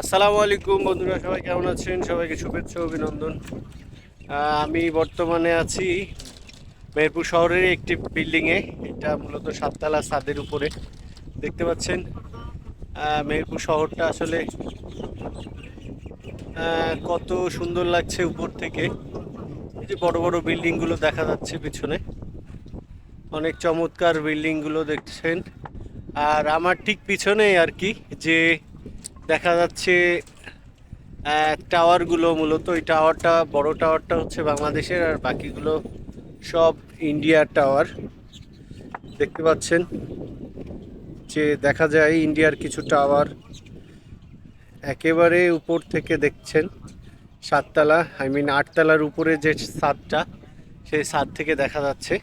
আসসালামু আলাইকুম বন্ধুরা, সবাই কেমন আছেন? সবাইকে শুভেচ্ছা, অভিনন্দন। আমি বর্তমানে আছি মেহেরপুর শহরের একটি বিল্ডিংয়ে এটা মূলত সাততলা ছাদের উপরে। দেখতে পাচ্ছেন মেহেরপুর শহরটা আসলে কত সুন্দর লাগছে উপর থেকে। এই যে বড় বড় বিল্ডিংগুলো দেখা যাচ্ছে পিছনে। অনেক চমৎকার বিল্ডিংগুলো দেখছেন। আর আমার ঠিক পিছনেই আর কি, যে দেখা যাচ্ছে টাওয়ারগুলো মূলত ওই টাওয়ারটা বড় টাওয়ারটা হচ্ছে বাংলাদেশের আর বাকিগুলো সব ইন্ডিয়ার টাওয়ার দেখতে পাচ্ছেন যে দেখা যায় ইন্ডিয়ার কিছু টাওয়ার একেবারে উপর থেকে দেখছেন, সাততলা আই মিন আটতলার উপরে যে ছাদটা, সেই ছাদ থেকে দেখা যাচ্ছে।